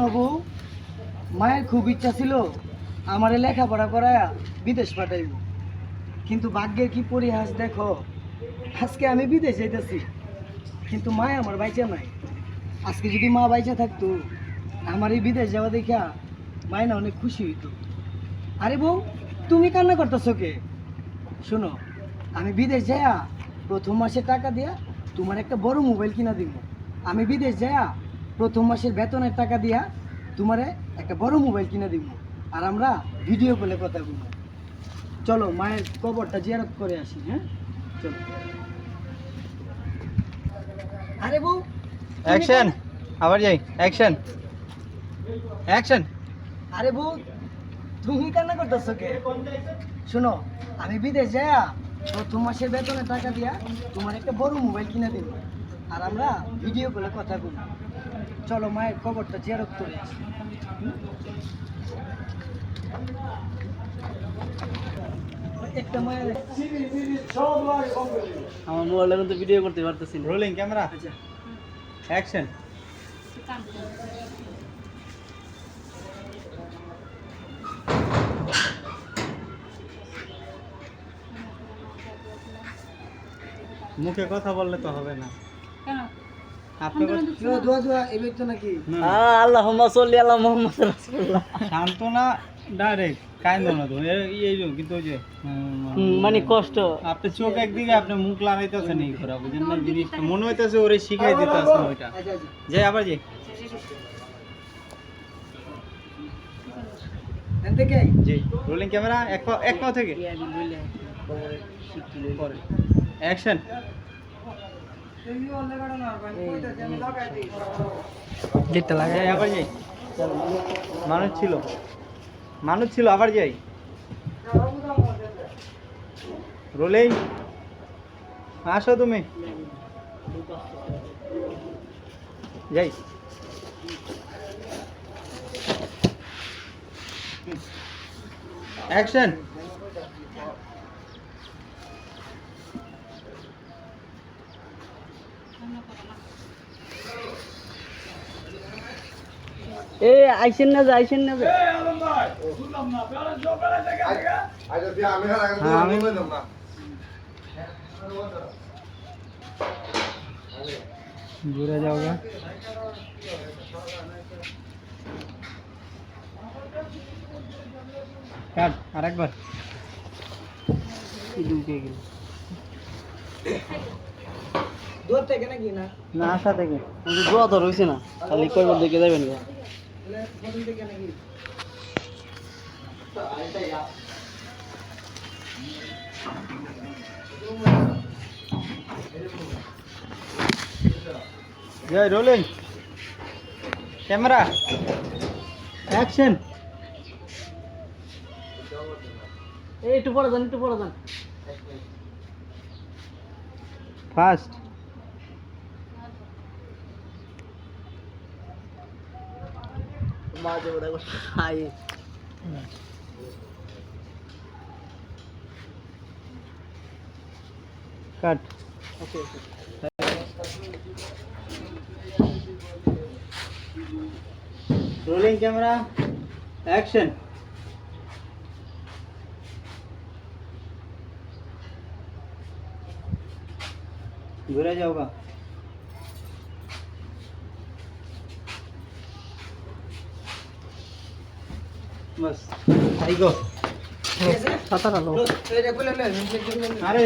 নবু, মায়ের খুব ইচ্ছা ছিল আমারে লেখাপড়া করায়া বিদেশ পাঠাইব। কিন্তু ভাগ্যের কি পরিহাস দেখো, আজকে আমি বিদেশ যাইতেছি, কিন্তু মা আমার বাইচা নাই। আজকে যদি মা বাইচা থাকতো, আমার এই বিদেশ যাওয়া দেখা মায় না অনেক খুশি হইতো। আরে বউ, তুমি কান্না করতেছো কে? শোনো, আমি বিদেশ যাইয়া প্রথম মাসে টাকা দিয়া তোমার একটা বড় মোবাইল কিনা দিব আমি বিদেশ যাইয়া প্রথম মাসের বেতনের টাকা দিয়া তোমারে একটা বড় মোবাইল কিনে দিব। আর আমরা ভিডিও কলে কথা বলব। চলো মায়ের কবরটা জিয়ারত করে আসি হ্যাঁ? চলো। আরে বউ অ্যাকশন আবার যাই। অ্যাকশন অ্যাকশন আরে বউ তুমি কান্না করতেছো কে? শোনো আমি বিদেশ যাইয়া প্রথম মাসের বেতনের টাকা দিয়া তোমার একটা বড় মোবাইল কিনে দেব। আর আমরা ভিডিও কলে কথা বলব। চলো মায়ের খবরটা জিয়ারত করে। আমার মোবাইলটা কিন্তু ভিডিও করতে পারতেছি রোলিং ক্যামেরা আচ্ছা। অ্যাকশন মুখে কথা বললে তো হবে না। আপনি আল্লাহ সাল্লি আলা মুহাম্মদ শান্ত না ডাইরেক্ট কাইন্দ না তো এই কিন্তু ওই যে মানে কষ্ট। আপনি চোখ একদিকে আপনি মুখ লাগাইতেছেন এই করে বুঝেন না জিনিসটা। মনে হইতেছে ওরে শিখাই দিতেছে ওইটা। আচ্ছা আচ্ছা। যাই আবার জি রোলিং ক্যামেরা এক এক পা থেকে। অ্যাকশন। আবার যাই। মানুষ ছিল। মানুষ ছিল আবার যাই। রোলেই। আসো তুমি। যাই। অ্যাকশন এ আইসেন না যে আইসেন না যে। হ্যাঁ আমি দূরে যাও গা। কাট আরেকবার। ঢুকে গেল? দূর থেকে নাকি না না আসা থেকে কিন্তু দোয়া তো রয়েছে না খালি কয়বার দেখে যাবেন গা তাহলে প্রথম থেকে নাকি জয় রোলিং ক্যামেরা অ্যাকশন এই একটু পরে మాదేవుడు रोलिंग कैमरा एक्शन बुरा जाओगा বাস আইগো সাঁতার আলো। আরে